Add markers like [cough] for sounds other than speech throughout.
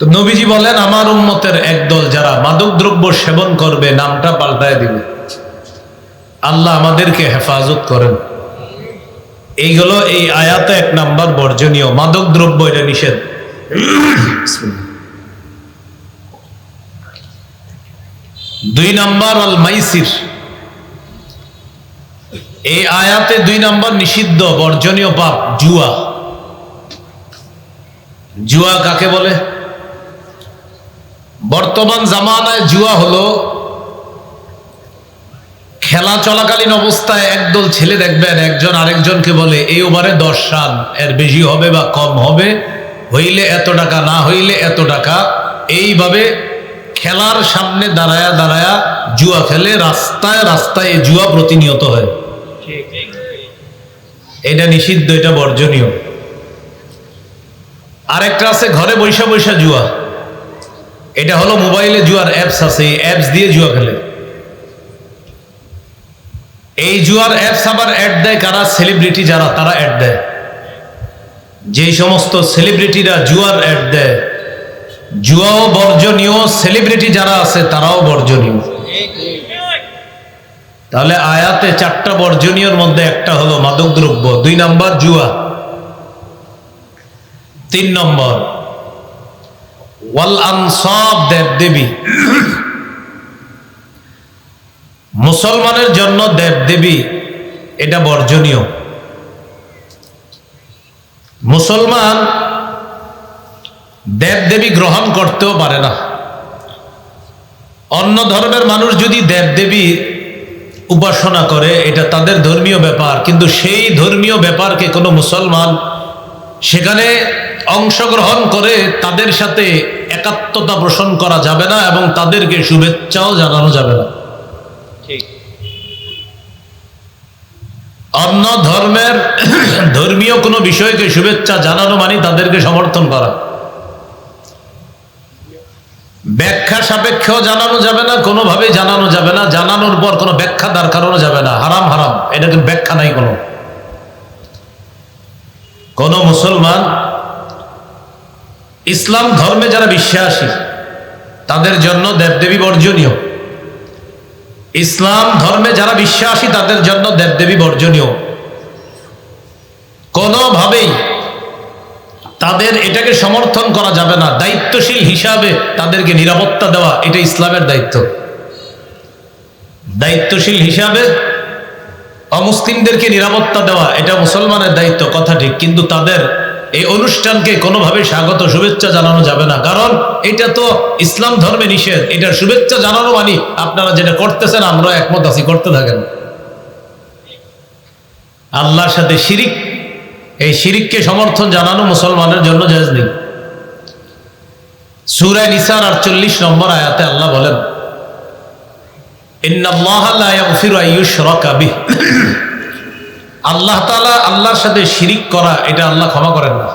তো নবীজি বলেন, আমার উম্মতের একদল যারা মাদক দ্রব্য সেবন করবে, নামটা পাল্টায় দিবে। আল্লাহ আমাদেরকে হেফাজত করেন। এইগুলো এই আয়াতে এক নাম্বার বর্জনীয়। মাদক দ্রব্য এটা নিষেধ। দুই নাম্বার আল মাইসির এই আয়াতে দুই নাম্বার নিষিদ্ধ, বর্জনীয় পাপ, জুয়া। জুয়া কাকে বলে? বর্তমান জামানায় জুয়া হলো, খেলা চলাকালীন অবস্থায় একদল ছেলে দেখবেন, একজন আরেকজনকে বলে, এই ওভারে দশ রান, এর বেশি হবে বা কম হবে, হইলে এত টাকা, না হইলে এত টাকা। এইভাবে খেলার সামনে দাঁড়ায়া দাঁড়ায়া জুয়া খেলে, রাস্তায় রাস্তায় জুয়া প্রতিনিয়ত হয়। এটা নিষিদ্ধ, এটা বর্জনীয়। আরেকটা আছে, ঘরে বৈশা বৈশা জুয়া। এটা হলো মোবাইলে জুয়ার অ্যাপস আছে, এই অ্যাপস দিয়ে জুয়া খেলে। এই জুয়ার অ্যাপস আবার অ্যাড দেয় কারা? সেলিব্রিটি যারা, তারা অ্যাড দেয়। যেই সমস্ত সেলিব্রিটিরা জুয়ার অ্যাড দেয়, জুয়াও বর্জনীয় সেলিব্রিটি যারা আছে, তারাও বর্জনীয়। তাহলে আয়াতে চারটা বর্জনীয়র মধ্যে একটা হলো মাদকদ্রব্য, দুই নাম্বার জুয়া, তিন নম্বর ওয়াল আনসাব দেব দেবী মুসলমানের জন্য দেব দেবী এটা বর্জনীয়। মুসলমান দেব দেবী গ্রহণ করতেও পারে না। অন্য ধর্মের মানুষ যদি দেব দেবী উপাসনা করে, এটা তাদের ধর্মীয় ব্যাপার, কিন্তু সেই ধর্মীয় ব্যাপারকে কোনো মুসলমান সেখানে অংশগ্রহণ করে তাদের সাথে একাত্মতা পোষণ করা যাবে না এবং তাদেরকে শুভেচ্ছাও জানানো যাবে না। অন্য ধর্মের [clears throat] ধর্মীয় কোনো বিষয়কে শুভেচ্ছা জানানো মানে তাদেরকে সমর্থন করা। ব্যাখ্যা সাপেক্ষেও জানানো যাবে না কোনোভাবে জানানো যাবে না। জানানোর পর কোনো ব্যাখ্যা দাঁড় করানো যাবে না। হারাম হারাম। এটা কিন্তু ব্যাখ্যা নাই কোনো। কোন মুসলমান ইসলাম ধর্মে যারা বিশ্বাসী, তাদের জন্য দেবদেবী বর্জনীয়। ইসলাম ধর্মে যারা বিশ্বাসী, তাদের জন্য দেবদেবী বর্জনীয়। কোনোভাবেই তাদের এটাকে সমর্থন করা যাবে না। দায়িত্বশীল হিসাবে তাদেরকে নিরাপত্তা দেওয়া, এটা ইসলামের দায়িত্ব। দায়িত্বশীল হিসাবে অমুসলিমদেরকে নিরাপত্তা দেওয়া, এটা মুসলমানের দায়িত্ব, কথা ঠিক। কিন্তু তাদের এই অনুষ্ঠানকে কোনোভাবে স্বাগত, শুভেচ্ছা জানানো যাবে না। কারণ এটা তো ইসলাম ধর্মে নিষেধ। এটার শুভেচ্ছা জানানো মানে আপনারা যেটা করতেছেন, আমরা একমত আছি, করতে থাকেন। আল্লাহর সাথে শিরিক, এই শিরিককে সমর্থন জানানো মুসলমানের জন্য জায়জ নেই। সুরায় নিসার আটচল্লিশ নম্বর আয়াতে আল্লাহ বলেন আল্লাহ তালা আল্লাহর সাথে শিরিক করা, এটা আল্লাহ ক্ষমা করেন না।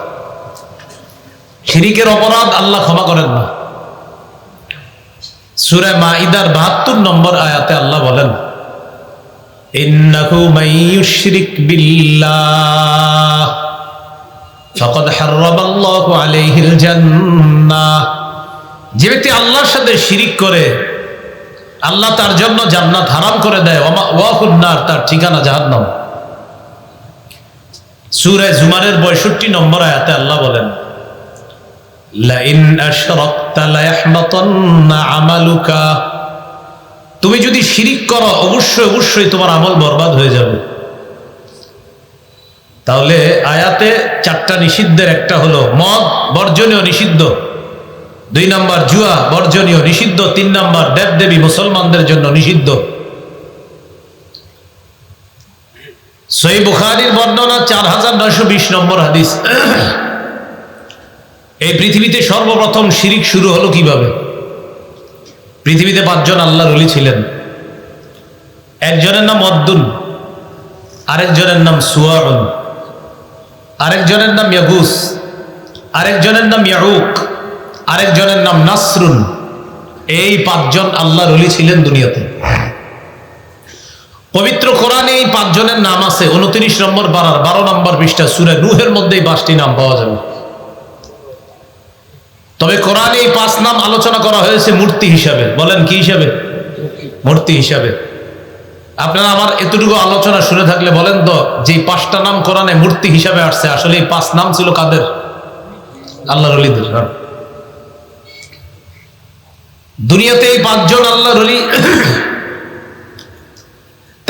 শিরিকের অপরাধ আল্লাহ ক্ষমা করেন না। সুরায় মা ইদার বাহাত্তর নম্বর আয়াতে আল্লাহ বলেন যে ব্যক্তি আল্লাহর সাথে শিরিক করে, আল্লাহ তার জন্য জান্নাত হারাম করে দেয় ওয়াহুন্নার তার ঠিকানা জাহান্নাম। সুরায় জুমারের পঁয়ষট্টি নম্বর আয়াতে আল্লাহ বলেন তুমি যদি শিরিক করো, অবশ্যই অবশ্যই তোমার আমল বরবাদ হয়ে যাবে। তাহলে আয়াতে চারটা নিষিদ্ধের একটা হলো মদ, বর্জনীয় নিষিদ্ধ। দুই নাম্বার জুয়া, বর্জনীয় নিষিদ্ধ। তিন নাম্বার দেবদেবী মুসলমানদের জন্য নিষিদ্ধ। সই বুখারির বর্ণনা চার হাজার নয়শো বিশ নম্বর হাদিস। এই পৃথিবীতে সর্বপ্রথম শিরিক শুরু হলো কীভাবে? পৃথিবীতে পাঁচজন আল্লাহ রলি ছিলেন। একজনের নাম অদ্দুন আরেকজনের নাম সুয়ারুন আরেকজনের নাম ইয়াগুস, আরেকজনের নাম ইয়ারুক আরেকজনের নাম নাসরুন। এই পাঁচজন আল্লাহ রলি ছিলেন দুনিয়াতে। পবিত্র কোরআনে এই পাঁচজনের নাম আছে, উনত্রিশ নম্বর বারার, বারো নম্বর পৃষ্ঠা, সুরে নুহের মধ্যে এই পাঁচটি নাম পাওয়া যাবে। তবে কোরআনে এই পাঁচ নাম আলোচনা করা হয়েছে মূর্তি হিসাবে। বলেন, কি হিসাবে? মূর্তি হিসাবে। আপনারা আমার এতটুকু আলোচনা শুনে থাকলে বলেন তো যে পাঁচটা নাম কোরআনে মূর্তি হিসাবে আসছে, আসলে এই পাঁচ নাম ছিল কাদের? আল্লাহ রলিদের। দুনিয়াতে এই পাঁচজন আল্লাহ রলি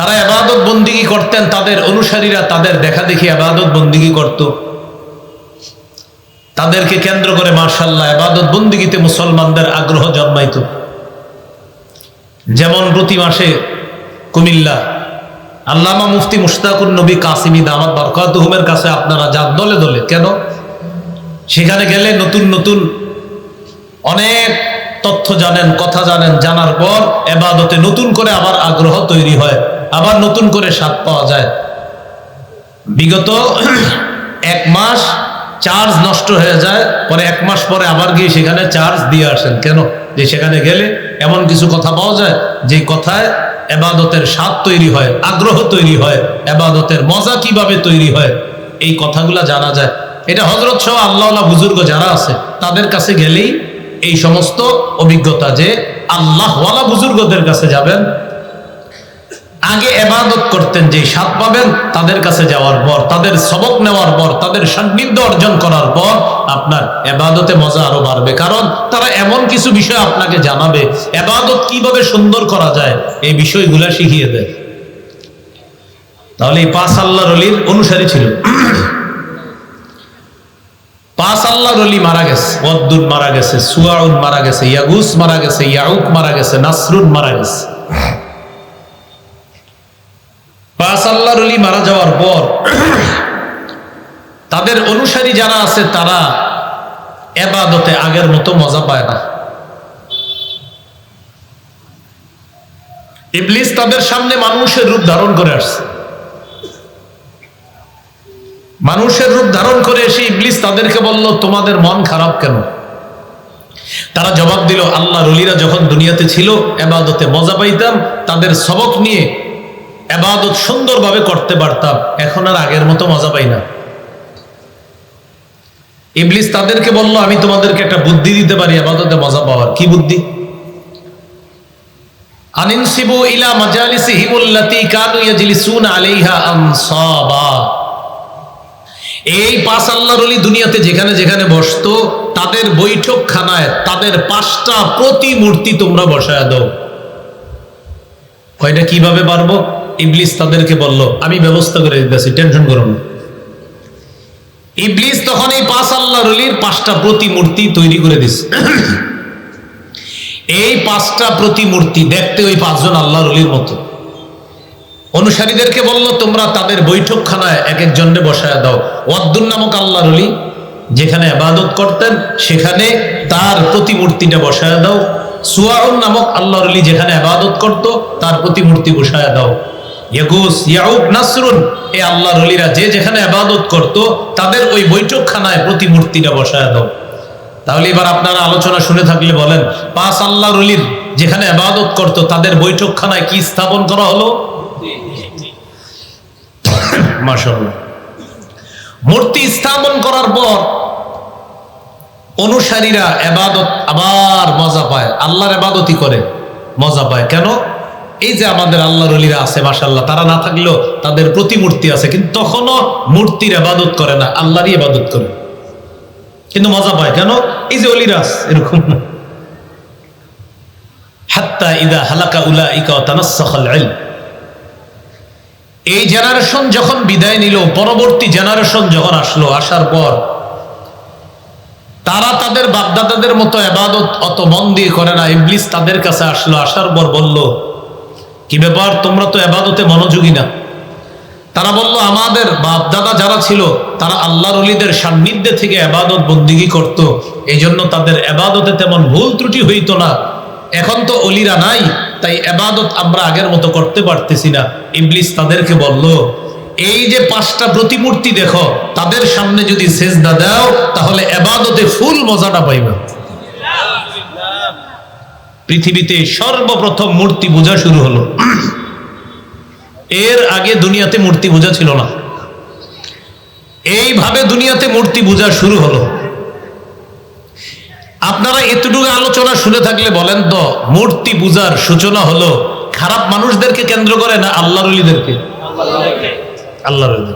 তারা আবাদত বন্দিগি করতেন? তাদের অনুসারীরা তাদের দেখা দেখি আবাদত বন্দিগি করত? তাদেরকে কেন্দ্র করে মার্শাল্লাহ আবাদত বন্দিগিতে মুসলমানদের আগ্রহ জন্মাইত। যেমন প্রতি মাসে কুমিল্লা, আল্লামা মুফতি মুশতাকুর নবী কাসিমি দামাত বরকাতুহুমের কাছে আপনারা যান দলে দলে। কেন? সেখানে গেলে নতুন নতুন অনেক তথ্য জানেন, কথা জানেন, জানার পর এবাদতে নতুন করে আবার আগ্রহ তৈরি হয়। আবার নতুন করে স্বাদ পাওয়া যায়। বিগত এক মাস চার্জ নষ্ট হয়ে যায়, পরে এক মাস পরে আবার গিয়ে সেখানে চার্জ দিয়ে আসেন। কেন? যে সেখানে গেলে এমন কিছু কথা পাওয়া যায়, যে কথায় এবাদতের স্বাদ তৈরি হয়, আগ্রহ তৈরি হয়, এবাদতের মজা কীভাবে তৈরি হয়, এই কথাগুলা জানা যায়। এটা হজরত সহ আল্লাহ বুজুর্গ যারা আছে, তাদের কাছে গেলেই এই সমস্ত অভিজ্ঞতা যে আল্লাহওয়ালা বুজুর্গদের কাছে যাবেন আগে এবাদত করতেন, যে স্বাদ পাবেন তাদের কাছে যাওয়ার পর, তাদের সবক নেওয়ার পর, তাদের সান্নিধ্য অর্জন করার পর আপনার এবাদতে মজা আরও বাড়বে। কারণ তারা এমন কিছু বিষয় আপনাকে জানাবে, এবাদত কীভাবে সুন্দর করা যায়, এই বিষয়গুলো শিখিয়ে দেয়। তাহলে এই পাঁচ আল্লাহ রলির অনুসারী ছিল। পাঁচ আল্লাহ রলি মারা গেছে ওয়াদ্দুন মারা গেছে সুয়াউন মারা গেছে, ইয়াগুস মারা গেছে, ইয়াউক মারা গেছে, নাসরুন মারা গেছে। আল্লাহ রলি মারা যাওয়ার পর তাদের অনুসারী যারা আছে তারা এবাদতে আগের মতো মজা পায় না। ইবলিস তাদের সামনে মানুষের রূপ ধারণ করে আসছে। মানুষের রূপ ধারণ করে এসে ইবলিস তাদেরকে বলল, তোমাদের মন খারাপ কেন? তারা জবাব দিল আল্লাহ রলিরা যখন দুনিয়াতে ছিল, এবাদতে মজা পাইতাম, তাদের সবক নিয়ে এবাদত সুন্দরভাবে করতে পারতাম। এখন আর আগের মতো মজা পাই না। ইবলিস তাদেরকে বলল, আমি তোমাদেরকে একটা বুদ্ধি দিতে পারি, আবাদতে মজা পাওয়ার। কি বুদ্ধি? আনিনসিবু ইলা মাজালিসিহিমুল্লাতি কানু ইয়াজলিসুন আলাইহা আনসাবা। এই পাঁচ আল্লাহর অলি দুনিয়াতে যেখানে যেখানে বসতো, তাদের বৈঠকখানায় তাদের পাঁচটা প্রতিমূর্তি তোমরা বসায় দাও। কয়টা কীভাবে পারব ইবলিস তাদেরকে বলল, আমি ব্যবস্থা করে দিতেছি, টেনশন করো না। ইবলিস তখন এই পাঁচ আল্লাহর অলির পাঁচটা প্রতিমূর্তি তৈরি করে দিস এই পাঁচটা প্রতিমূর্তি দেখতে ওই পাঁচজন আল্লাহর অলির মতো। অনুসারীদেরকে বলল, তোমরা তাদের বৈঠকখানায় এক একজনে বসায় দাও। ওয়াদ্দুন নামক আল্লাহর অলি যেখানে আবাদত করতেন, সেখানে তার প্রতিমূর্তিটা বসায় দাও। সুয়াউন নামক আল্লাহর অলি যেখানে আবাদত করত, তার প্রতিমূর্তি বসায় দাও। ইয়াগুস ইয়াউক নাসরুন। এই আল্লাহর যে যেখানে তাদের ওই বৈঠকখানায় প্রতিমূর্তিটা তাহলে এবার আপনারা আলোচনা শুনে থাকলে বলেন, পাঁচ আল্লাহর যেখানে আবাদত করত, তাদের বৈঠকখানায় কি স্থাপন করা হলো? [coughs] মূর্তি স্থাপন করার পর অনুসারীরা এবাদত আবার মজা পায়। আল্লাহর এবাদতই করে, মজা পায়। কেন? এই যে আমাদের আল্লাহর অলিরা আছে মাশাল্লাহ তারা না থাকলেও তাদের প্রতিমূর্তি আছে, কিন্তু তখনও মূর্তির এবাদত করে না, আল্লাহরই এবাদত করে। কিন্তু মজা পায়, কেন? এই যে অলিরা আছে, এরকম এই জেনারেশন যখন বিদায় নিল, পরবর্তী জেনারেশন যখন আসলো, আসার পর, তারা তাদের বাপদাদাদের মতো এবাদত অত মন দিয়ে করে না, ইবলিস তাদের কাছে আসলো, আসার পর বলল কি ব্যাপার? তোমরা তো এবাদতে মনোযোগী না। তারা বলল, আমাদের বাপ দাদা যারা ছিল, তারা আল্লাহর অলিদের সান্নিধ্যে থেকে এবাদত বন্দিগি করত। এই জন্য তাদের এবাদতে তেমন ভুল ত্রুটি হইতো না। এখন তো অলিরা নাই, তাই এবাদত আমরা আগের মতো করতে পারতেছি না। ইবলিস তাদেরকে বলল, এই যে পাঁচটা প্রতিমূর্তি দেখো, তাদের সামনে যদি সেজদা দাও, তাহলে এবাদতে ফুল মজাটা পাইবে। পৃথিবীতে সর্বপ্রথম মূর্তি পূজা শুরু হলো। এর আগে দুনিয়াতে মূর্তি পূজা ছিল না। এইভাবে দুনিয়াতে মূর্তি পূজা শুরু হলো। আপনারা এতটুকু আলোচনা শুনে থাকলে বলেন তো, মূর্তি পূজার সূচনা হলো খারাপ মানুষদেরকে কেন্দ্র করে না আল্লাহর অলিদেরকে? আল্লাহর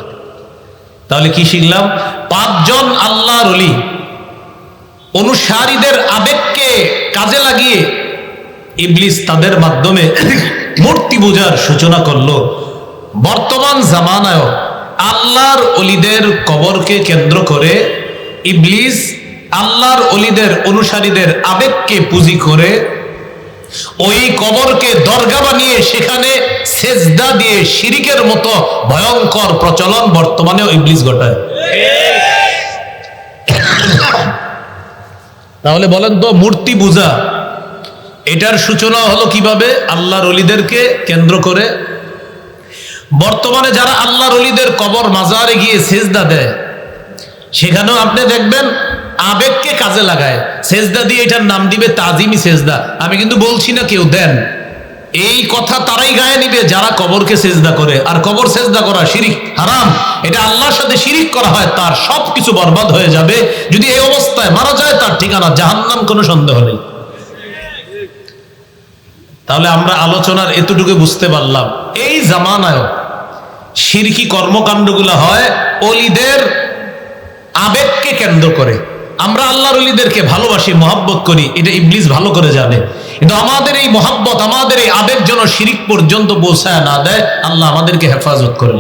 তাহলে কি শিখলাম? পাঁচজন আল্লাহর অনুসারীদের আবেগকে কাজে লাগিয়ে ইবলিস তাদের মাধ্যমে মূর্তি পূজার সূচনা করল। বর্তমান জামানায় আল্লাহর অলিদের কবরকে কেন্দ্র করে ইবলিস আল্লাহর অলিদের অনুসারীদের আবেগকে পুঁজি করে ওই কবরকে দরগা বানিয়ে সেখানে সেজদা দিয়ে শিরিকের মতো ভয়ঙ্কর প্রচলন বর্তমানেও ইবলিস ঘটায়। তাহলে বলেন তো মূর্তি পূজা এটার সূচনা হলো কীভাবে? আল্লাহর অলিদেরকে কেন্দ্র করে। বর্তমানে যারা আল্লাহর অলিদের কবর মাজারে গিয়ে সেজদা দেয়, সেখানেও আপনি দেখবেন আবেগকে কাজে লাগায়। সেজদা দিয়ে এটার নাম দিবে তাজিমি সেজদা। আমি কিন্তু বলছি না কেউ দেন। এই কথা তারাই গায়ে নিবে যারা কবরকে সেজদা করে। আর কবর সেজদা করা শিরিক, হারাম। এটা আল্লাহর সাথে শিরিক করা হয়, তার সব কিছু বরবাদ হয়ে যাবে। যদি এই অবস্থায় মারা যায়, তার ঠিকানা জাহান্নাম, কোনো সন্দেহ নেই। তাহলে আমরা আলোচনার এতটুকু বুঝতে পারলাম। এই জামানায় শিরকি কর্মকাণ্ডগুলো হয় অলিদের আবেগকে কেন্দ্র করে। আমরা আল্লাহর অলিদেরকে ভালোবাসি, মহাব্বত করি, এটা ইবলিস ভালো করে জানে। কিন্তু আমাদের এই মহাব্বত, আমাদের এই আবেগ যেন শিরিক পর্যন্ত পৌঁছায় না দেয়, আল্লাহ আমাদেরকে হেফাজত করেন।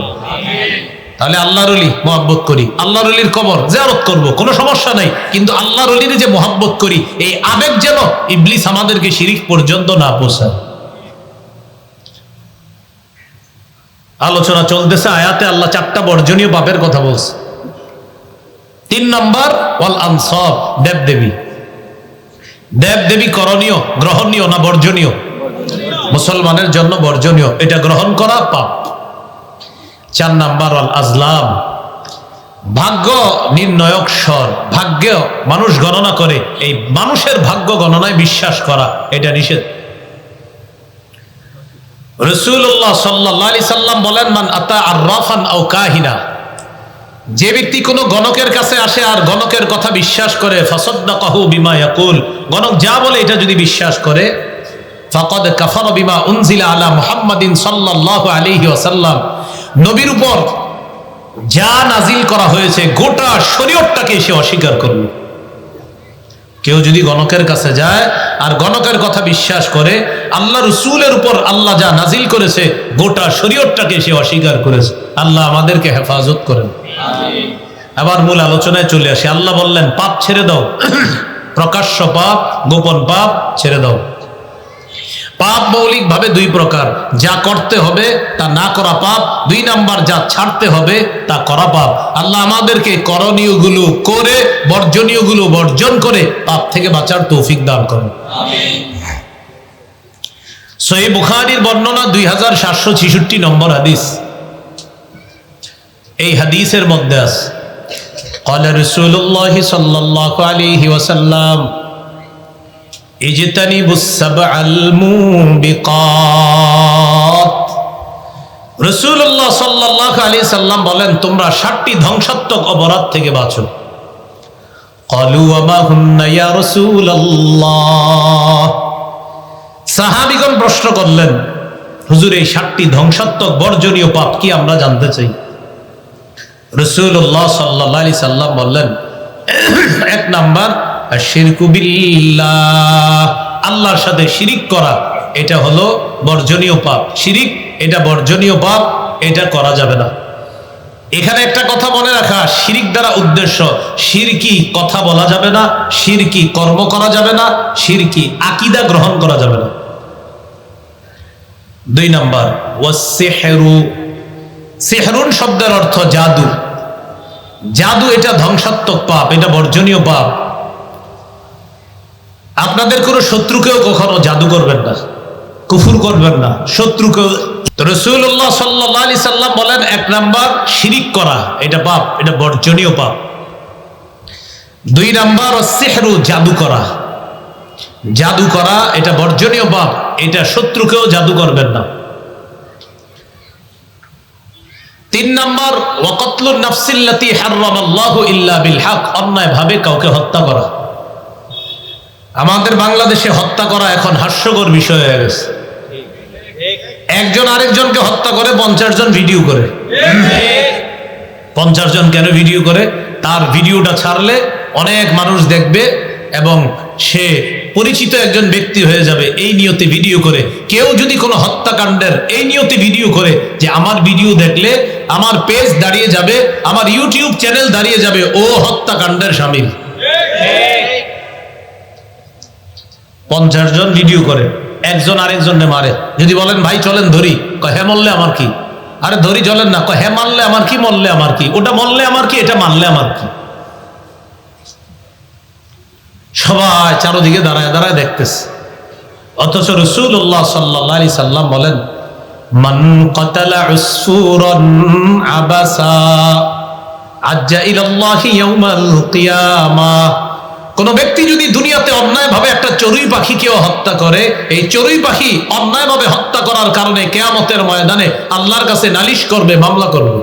তাহলে আল্লাহর অলি মহাব্বত করি, আল্লাহর অলির কবর জিয়ারত করব, কোনো সমস্যা নাই। কিন্তু আল্লাহর অলির যে মহাব্বত করি, এই আবেগ যেন ইবলিস আমাদেরকে শিরিক পর্যন্ত না পৌঁছায়। আলোচনা চলতেছে, আয়াতে আল্লাহ চারটা বর্জনীয় পাপের কথা বলছে। তিন নম্বর, ওয়াল আনসব দেব দেবী দেব দেবী করণীয়, গ্রহণীয় না বর্জনীয়? মুসলমানের জন্য বর্জনীয়। এটা গ্রহণ করা পাপ। চার নাম্বার ওয়াল আজলাম। ভাগ্য নির্ণয়ক স্বর, ভাগ্য মানুষ গণনা করে। এই মানুষের ভাগ্য গণনায় বিশ্বাস করা, এটা নিষেধ। রসুল্লাহ সাল্লি সাল্লাম বলেন, মান আতা আর রফান আও কাহিনা। যে ব্যক্তি কোনো গণকের কাছে আসে আর গণকের কথা বিশ্বাস করে ফসদ্দা কাহু বিমা ইয়াকুল। গণক যা বলে, এটা যদি বিশ্বাস করে, ফাকদ কাফার বিমা উনজিলা আলা মুহাম্মাদিন সাল্লাল্লাহু আলাইহি ওয়াসাল্লাম। নবীর উপর যা নাজিল করা হয়েছে, গোটা শরীয়তটাকে সে অস্বীকার করল। কেউ যদি গণকের কাছে যায় আর গণকের কথা বিশ্বাস করে, আল্লাহ রসুলের উপর আল্লাহ যা নাজিল করেছে, গোটা শরীয়তটাকে সে অস্বীকার করেছে। আল্লাহ আমাদেরকে হেফাজত করেন। আবার মূল আলোচনায় চলে আসে। আল্লাহ বললেন, পাপ ছেড়ে দাও। [clears throat] প্রকাশ্য পাপ, গোপন পাপ ছেড়ে দাও। পাপ মৌলিক ভাবে দুই প্রকার যা করতে হবে তা না করা পাপ দুই নাম্বার যা ছাড়তে হবে তা করা পাপ আল্লাহ আমাদেরকে করণীয় গুলো করে বর্জনীয় গুলো বর্জন করে পাপ থেকে বাঁচার তৌফিক দান করেন সহি বুখারির বর্ণনা দুই হাজার সাতশো ছিষট্টি নম্বর হাদিস এই হাদিসের মধ্যে আছে قال رسول الله صلى الله عليه وسلم اجتنبوا السبع الموبقات রসুল্লাহ সাল্লাহ আলী সাল্লাম বলেন, তোমরা ষাটটি ধ্বংসাত্মক অপরাধ থেকে বাঁচো। সাহাবিগণ প্রশ্ন করলেন, হুজুর, এই ষাটটি ধ্বংসাত্মক বর্জনীয় পাপ কি আমরা জানতে চাই? রসুল্লাহ সাল্লাহ আলি সাল্লাম বললেন, [clears throat] এক নাম্বার আল্লাহর সাথে শিরিক করা, এটা হলো বর্জনীয় পাপ। শিরিক, এটা বর্জনীয় পাপ, এটা করা যাবে না। এখানে একটা কথা মনে রাখা, শিরিক দ্বারা উদ্দেশ্য, শিরকি কথা বলা যাবে না, শিরকি কর্ম করা যাবে না, শিরকি আকিদা গ্রহণ করা যাবে না। দুই নাম্বার ওয়াসেহেরু সেহরুন শব্দের অর্থ জাদু। জাদু এটা ধ্বংসাত্মক পাপ, এটা বর্জনীয় পাপ। আপনাদের কোনো শত্রুকেও কখনো জাদু করবেন না, কুফুর করবেন না। শত্রুকেও রসুল্লাহ সাল্লি সাল্লাম বলেন, এক নাম্বার শিরিক করা, এটা পাপ, এটা বর্জনীয় পাপ। দুই নাম্বার সেহরু, জাদু করা। জাদু করা, এটা বর্জনীয় পাপ, এটা শত্রুকেও জাদু করবেন না। তিন নম্বর ওয়াকতলুন নাফসিল্লাতি হারামাল্লাহু ইল্লা বিল হক অন্যায় ভাবে কাউকে হত্যা করা। আমাদের বাংলাদেশে হত্যা করা এখন হাস্যকর বিষয় হয়ে গেছে। একজন আরেকজনকে হত্যা করে পঞ্চাশ জন ভিডিও করে। পঞ্চাশ জন কেন ভিডিও করে? তার ভিডিওটা ছাড়লে অনেক মানুষ দেখবে এবং সে পরিচিত একজন ব্যক্তি হয়ে যাবে এই নিয়তে ভিডিও করে। কেউ যদি কোনো হত্যাকাণ্ডের এই নিয়তে ভিডিও করে যে আমার ভিডিও দেখলে আমার পেজ দাঁড়িয়ে যাবে, আমার ইউটিউব চ্যানেল দাঁড়িয়ে যাবে, ও হত্যাকাণ্ডের সামিল। পঞ্চাশ জন ভিডিও করে, একজন আরেকজনকে মারে। যদি বলেন, ভাই, চলেন ধরি। কয় হ্যাঁ মরলে আমার কি? আরে, ধরি চলেন না। কয় হ্যাঁ মারলে আমার কি, মরলে আমার কি? ওটা মরলে আমার কি, এটা মারলে আমার কি? সবাই চারোদিকে দাঁড়ায় দাঁড়ায় দেখতেছে। অথচ রসুল্লাহ সাল্লি সাল্লাম বলেন, মান আবাসা আজ্জা ইলাল্লাহি ইয়াউমাল কিয়ামাহ কোন ব্যক্তি যদি দুনিয়াতে অন্যায়ভাবে একটা চড়ুই পাখিকেও হত্যা করে, এই চড়ুই পাখি অন্যায়ভাবে হত্যা করার কারণে কেয়ামতের ময়দানে আল্লাহর কাছে নালিশ করবে, মামলা করবে।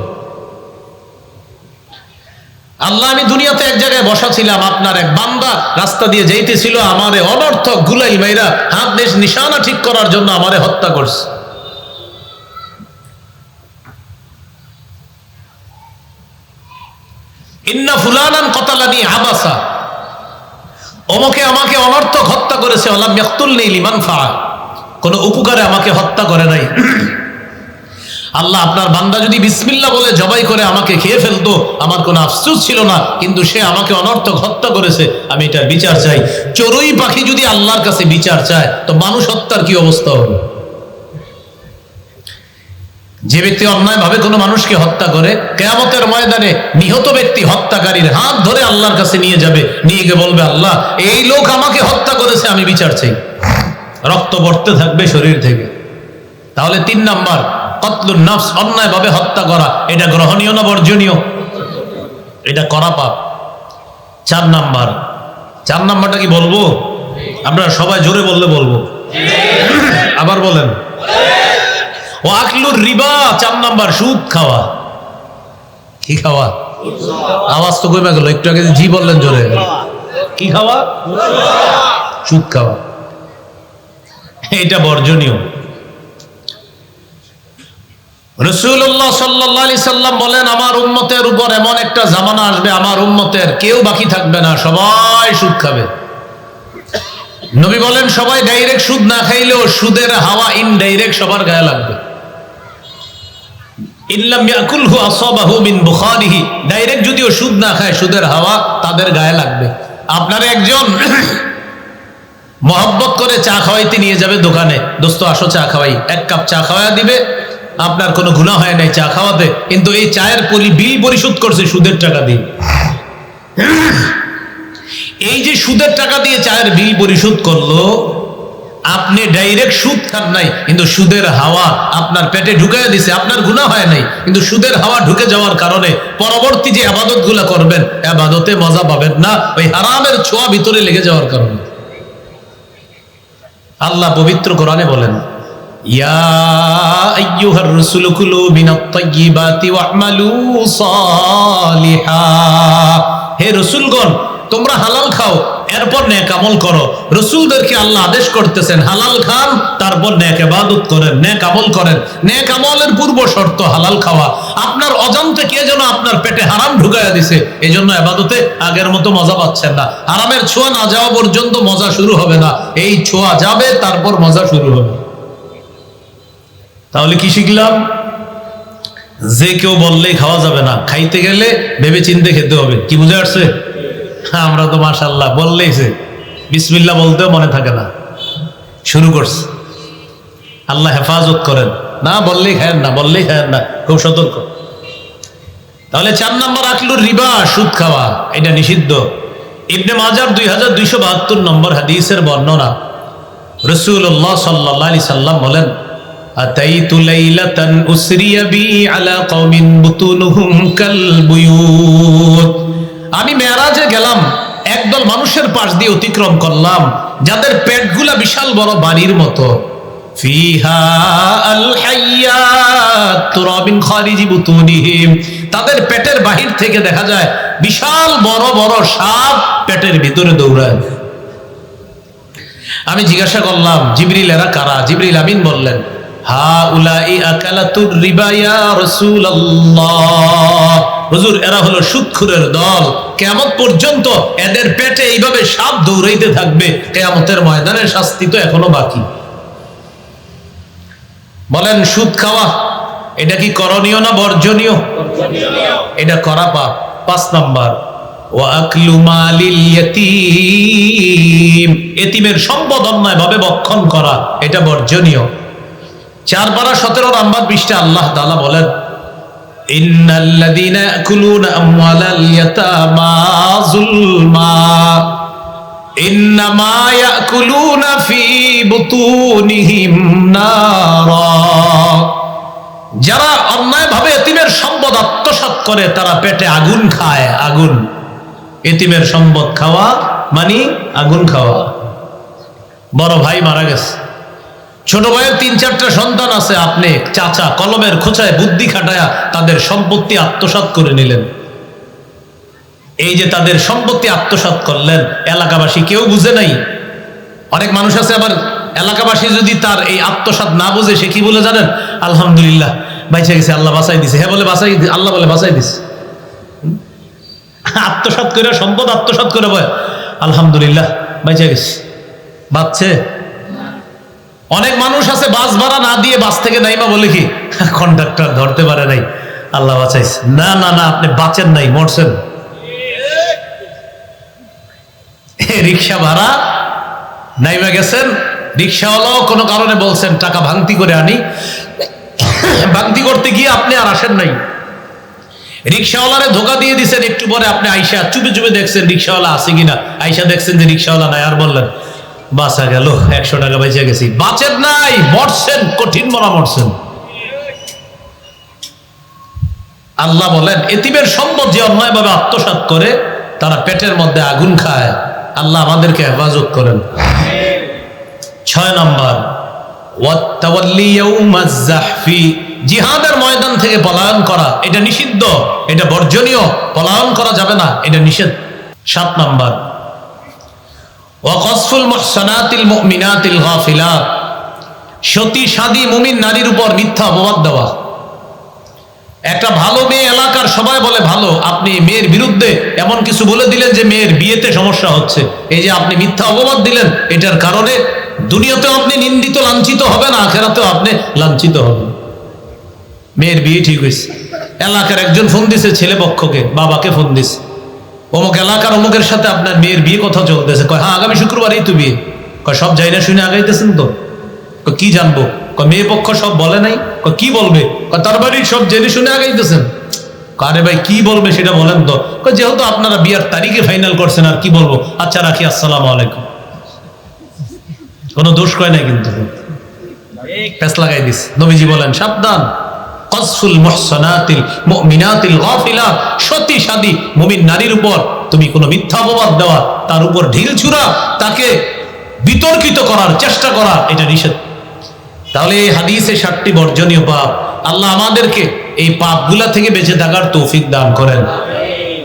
আল্লাহ, আমি দুনিয়াতে এক জায়গায় বসা ছিলাম আপনার এক বান্দা রাস্তা দিয়ে যাইতেছিল, আমারে অনর্থক গুলাই মাইরা হাত দেশ নিশানা ঠিক করার জন্য আমারে হত্যা করছে। ইন্না ফুলানান কতালানি আবাসা। অমকে আমাকে অনর্থক হত্যা করেছে আল্লাহ মেখতুল নেই লিমান ফা কোনো উপকারে আমাকে হত্যা করে নাই। আল্লাহ আপনার বান্দা যদি বিসমিল্লা বলে জবাই করে আমাকে খেয়ে ফেলতো, আমার কোনো আফসুস ছিল না, কিন্তু সে আমাকে অনর্থক হত্যা করেছে, আমি এটার বিচার চাই। চড়ুই পাখি যদি আল্লাহর কাছে বিচার চায়, তো মানুষ হত্যার কি অবস্থা হবে? যে ব্যক্তি অন্যায়ভাবে কোনো মানুষকে হত্যা করে, কেয়ামতের ময়দানে নিহত ব্যক্তি হত্যাকারীর হাত ধরে আল্লাহর কাছে নিয়ে যাবে, নিয়ে গিয়ে বলবে, আল্লাহ, এই লোক আমাকে হত্যা করেছে, আমি বিচার চাই। রক্ত পড়তে থাকবে শরীর থেকে। তাহলে তিন নাম্বার কতলুর নফস, অন্যায়ভাবে হত্যা করা, এটা গ্রহণীয় না বর্জনীয়? এটা করা পাপ। চার নাম্বার, চার নাম্বারটা কি বলব? আমরা সবাই জোরে বললে বলব। আবার বলেন। ও রিবা, চার নাম্বার, সুদ খাওয়া। আওয়াজ তো কমে গেল, একটু আগে জি বললেন জোরে। কি খাওয়া? সুদ খাওয়া। এটা বর্জনীয়। বলেন, আমার উপর এমন একটা জামানা আসবে, আমার কেউ বাকি থাকবে না, সবাই খাবে। নবী বলেন, সবাই ডাইরেক্ট সুদ না খাইলেও সুদের হাওয়া সবার গায়ে লাগবে। ইল্লাম ইয়াকুলহু আসাবাহু মিন বুখারিহি। ডাইরেক্ট যদিও সুদ না খায়, সুদের হাওয়া তাদের গায়ে লাগবে। আপনার একজন [coughs] মহব্বত করে চা খাওয়াইতে নিয়ে যাবে দোকানে। দোস্ত, আসো চা খাওয়াই। এক কাপ চা খাওয়া দিবে। আপনার কোনো গুণা হয় নাই চা খাওয়াতে। কিন্তু এই চায়ের পলি বিল পরিশোধ করছে সুদের টাকা দিয়ে। [coughs] এই যে সুদের টাকা দিয়ে চায়ের বিল পরিশোধ করল আপনি ডাইরেক্ট সুদ খান নাই, কিন্তু সুদের হাওয়া আপনার পেটে ঢুকাই দিছে, আপনার গুণা হয় নাই, কিন্তু সুদের হাওয়া ঢুকে যাওয়ার কারণে পরবর্তী যে আবাদতগুলা করবেন, আবাদতে মজা পাবেন না, ওই হারামের ছোঁয়া ভিতরে লেগে যাওয়ার কারণে। আল্লাহ পবিত্র কোরআনে বলেন হে রাসূলগণ, তোমরা হালাল খাও এরপর নেক আমল করো। রসুলদেরকে আল্লাহ আদেশ করতেছেন, হালাল খান, তারপর নেক ইবাদত করেন, নেক আমল করেন। নেক আমলের পূর্ব শর্ত হালাল খাওয়া। আপনার অজান্তে কে যেন আপনার পেটে হারাম ঢুকাইয়া দিছে এই জন্য এবাদতে আগের মতো মজা পাচ্ছেন না। হারামের ছোঁয়া না যাওয়া পর্যন্ত মজা শুরু হবে না। এই ছোঁয়া যাবে, তারপর মজা শুরু হবে। তাহলে কি শিখলাম? যে কেউ বললেই খাওয়া যাবে না। খাইতে গেলে ভেবে চিনতে খেতে হবে। কি বুঝে আসছে? আমরা তো মাশাল্লাহ বললেই সে বিসমিল্লা বলতেও মনে থাকে না শুরু করছে আল্লাহ হেফাজত করেন না বললেই খায়েন না বললেই খায়েন না খুব সতর্ক তাহলে চার নম্বর আকলুর রিবা সুদ খাওয়া এটা নিষিদ্ধ ইবনে মাজার দুই হাজার দুইশো বাহাত্তর নম্বর হাদিসের বর্ণনা রসুল্লাহ সাল্লাহ আলি সাল্লাম বলেন أتيت ليلة أسري بي على قوم بطونهم كالبيوت আমি মেরাজে গেলাম, একদল মানুষের পাশ দিয়ে অতিক্রম করলাম, যাদের পেটগুলা বিশাল বড় বাড়ির মতো। তাদের পেটের বাহির থেকে দেখা যায়, বিশাল বড় বড় সাপ পেটের ভিতরে দৌড়ায় আমি জিজ্ঞাসা করলাম, জিবরিল, এরা কারা? জিবরিল আমিন বললেন এরা হলো দল। পর্যন্ত এদের পেটে এইভাবে সাপ দৌড়াইতে থাকবে। শাস্তি তো এখনও বাকি। বলেন, সুদ খাওয়া, এটা কি করণীয় না বর্জনীয়? এটা করা পাপ। পাঁচ নাম্বার এতিমের সম্পদ অন্যায় ভাবে বক্ষণ করা, এটা বর্জনীয়। চার পারা সতেরো নাম্বার পৃষ্ঠা আল্লাহ তাআলা বলেন যারা অন্যায়ভাবে এতিমের সম্পদ আত্মসাৎ করে, তারা পেটে আগুন খায়, আগুন। এতিমের সম্পদ খাওয়া মানে আগুন খাওয়া। বড় ভাই মারা গেছে। ছোট ভাইয়ের তিন চারটা সন্তান আছে, আপনি চাচা কলমের খোঁচায় বুদ্ধি খাটায়া তাদের সম্পত্তি আত্মসাৎ করে নিলেন। এই যে তাদের সম্পত্তি আত্মসাৎ করলেন, এলাকাবাসী কেউ বুঝে নাই। অনেক মানুষ আছে, আবার এলাকাবাসী যদি তার এই আত্মসাৎ না বুঝে, সে কি বলে জানেন? আলহামদুলিল্লাহ, বাইচে গেছে, আল্লাহ বাসাই দিছে। হ্যাঁ বলে বাসাই আল্লাহ বলে বাসাই দিছে। হুম? আত্মসাৎ করে সম্পদ আত্মসাৎ করে বয়। আলহামদুলিল্লাহ, বাইচে গেছে। বাঁচছে? অনেক মানুষ আছে, বাস ভাড়া না দিয়ে বাস থেকে নাইমা বলে কি, কন্ডাক্টর ধরতে পারে নাই, আল্লাহ বাঁচাইছে। না না না, আপনি বাঁচেন নাই, মরছেন। রিক্সা ভাড়া, নাইমা গেছেন, রিক্সাওয়ালাও কোনো কারণে বলছেন, টাকা ভাঙতি করে আনি। ভাঙতি করতে গিয়ে আপনি আর আসেন নাই। রিক্সাওয়ালারে ধোকা দিয়ে দিছেন, একটু পরে আপনি আইসা চুপে চুপে দেখছেন রিক্সাওয়ালা আছে কিনা। আইসা দেখছেন যে রিক্সাওয়ালা নাই, আর বললেন বাঁচা গেল, একশো টাকা বেঁচে গেছি। বাঁচেন নাই, মরছেন, কঠিন মরা মরছেন। আল্লাহ বলেন, এতিমের সম্পদ যে অন্যায়ভাবে আত্মসাৎ করে, তারা পেটের মধ্যে আগুন খায়। আল্লাহ আমাদেরকে হেফাজত করেন। ছয় নম্বর জিহাদের ময়দান থেকে পলায়ন করা, এটা নিষিদ্ধ, এটা বর্জনীয়, পলায়ন করা যাবে না, এটা নিষেধ। সাত নম্বর ওয়াকসফুল মুহসানাতিল মুমিনাতিল গাফিলাত সতী সাদী মুমিন নারীর উপর মিথ্যা অপবাদ দেওয়া। একটা ভালো মেয়ে এলাকার সবাই বলে ভালো, আপনি মেয়ের বিরুদ্ধে এমন কিছু বলে দিলেন যে মেয়ের বিয়েতে সমস্যা হচ্ছে। এই যে আপনি মিথ্যা অপবাদ দিলেন, এটার কারণে দুনিয়াতেও আপনি নিন্দিত, লাঞ্ছিত হবেন আখেরাতেও আপনি লাঞ্ছিত হবেন। মেয়ের বিয়ে ঠিক হয়েছে। এলাকার একজন ফোন দিছে, ছেলে পক্ষকে, বাবাকে ফোন দিছে। অমুক এলাকার অমুকের সাথে আপনার মেয়ের বিয়ে কথা চলতেছে। কয় হ্যাঁ আগামী শুক্রবারই তো বিয়ে। কয় সব যাই না শুনে আগাইতেছেন তো? কি জানব? কয় মেয়ে পক্ষ সব বলে নাই? কয় কি বলবে? কয় তার বাড়ির সব জেনে শুনে আগাইতেছেন। আরে ভাই কি বলবে সেটা বলেন তো? কয় যেহেতু আপনারা বিয়ার তারিখে ফাইনাল করছেন আর কি বলব? আচ্ছা রাখি আসসালামু আলাইকুম। কোনো দোষ কয় নাই কিন্তু। প্যাস লাগাই দিস। নবীজি বলেন সাবধান। কসফুল মুহসানাতিল মুমিনাতিল গাফিলাত সতী সাদী মুমিন নারীর উপর তুমি কোনো মিথ্যা অপবাদ দেওয়া, তার উপর ঢিল ছুড়া, তাকে বিতর্কিত করার চেষ্টা করা, এটা নিষেধ। তাহলে এই হাদিসে সাতটি বর্জনীয় পাপ। আল্লাহ আমাদেরকে এই পাপগুলা থেকে বেঁচে থাকার তৌফিক দান করেন।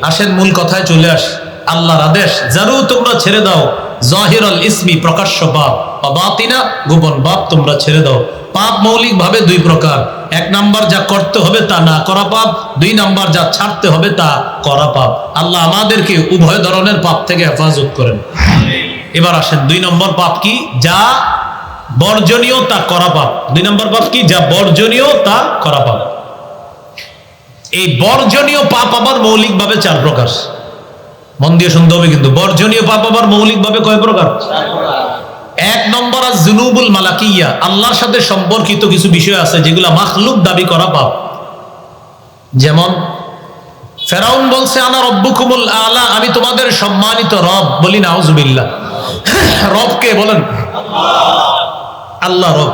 আসেন মূল কথায় চলে আস। আল্লাহর আদেশ, জারু, তোমরা ছেড়ে দাও। জাহির আল ইসমি প্রকাশ্য পাপ। বাতিনা, গোপন পাপ তোমরা ছেড়ে দাও। পাপ মৌলিক ভাবে দুই প্রকার। এক নাম্বার যা করতে হবে তা না করা পাপ, দুই নাম্বার যা ছাড়তে হবে তা করা পাপ। আল্লাহ আমাদেরকে উভয় ধরনের পাপ থেকে হেফাজত করেন। এবার আসেন, দুই নম্বর পাপ কি? যা বর্জনীয় তা করা পাপ। দুই নম্বর পাপ কি? যা বর্জনীয় তা করা পাপ। এই বর্জনীয় পাপ আবার মৌলিকভাবে চার প্রকার। মন দিয়ে শুনতে হবে কিন্তু, বর্জনীয় পাপ আবার মৌলিকভাবে কয় প্রকার? এক নম্বর জুনুবুল মালাকিয়া, আল্লাহর সাথে সম্পর্কিত কিছু বিষয় আছে যেগুলো মাখলুক দাবি করা পাপ। যেমন, ফেরাউন বলছে, আনা রব্বুকুমুল আলা আমি তোমাদের সম্মানিত রব বলি, নাউজুবিল্লাহ রবকে বলেন? আল্লাহ রব।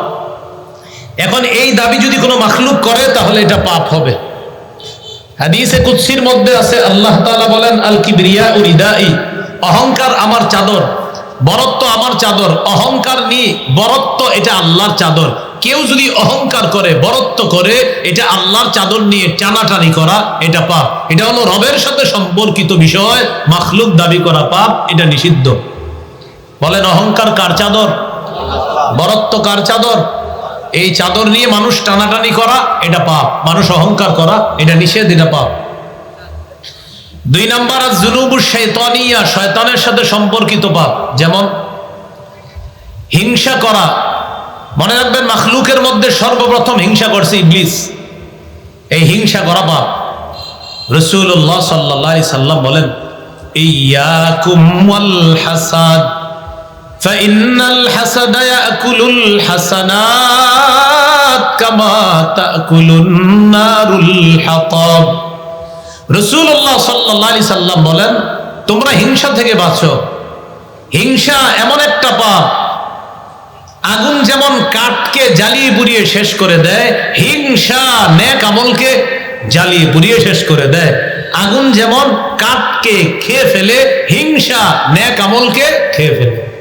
এখন এই দাবি যদি কোনো মাখলুক করে, তাহলে এটা পাপ হবে। হাদিসে কুৎসির মধ্যে আছে, আল্লাহ তাআলা বলেন আল কিবরিয়া উরিদাই অহংকার আমার চাদর। বরত্ব আমার চাদর, অহংকার নিয়ে বরত্ব এটা আল্লাহর চাদর। কেউ যদি অহংকার করে, বরত্ব করে, এটা আল্লাহর চাদর নিয়ে টানাটানি করা, এটা পাপ। এটা হলো রবের সাথে সম্পর্কিত বিষয়। মাখলুক দাবি করা পাপ, এটা নিষিদ্ধ। বলেন, অহংকার কার চাদর? বরত্ব কার চাদর? এই চাদর নিয়ে মানুষ টানাটানি করা, এটা পাপ। মানুষ অহংকার করা, এটা নিষেধ, এটা পাপ। দুই নম্বর জুনুবু শৈতানিয়া শয়তানের সাথে সম্পর্কিত পাপ। যেমন, হিংসা করা। মনে রাখবেন, মাখলুকের মধ্যে সর্বপ্রথম হিংসা করছে ইবলিস। এই হিংসা করা পাপ। রসুল্লাহ সাল্লা সাল্লাম বলেন হাসানাত কামা রসুল্লাহ সাল্লাহ সাল্লাম বলেন, তোমরা হিংসা থেকে বাঁচো। হিংসা এমন একটা পাপ, আগুন যেমন কাঠকে জ্বালিয়ে পুড়িয়ে শেষ করে দেয়, হিংসা নেক আমলকে জ্বালিয়ে পুড়িয়ে শেষ করে দেয়। আগুন যেমন কাঠকে খেয়ে ফেলে, হিংসা নেক আমলকে খেয়ে ফেলে।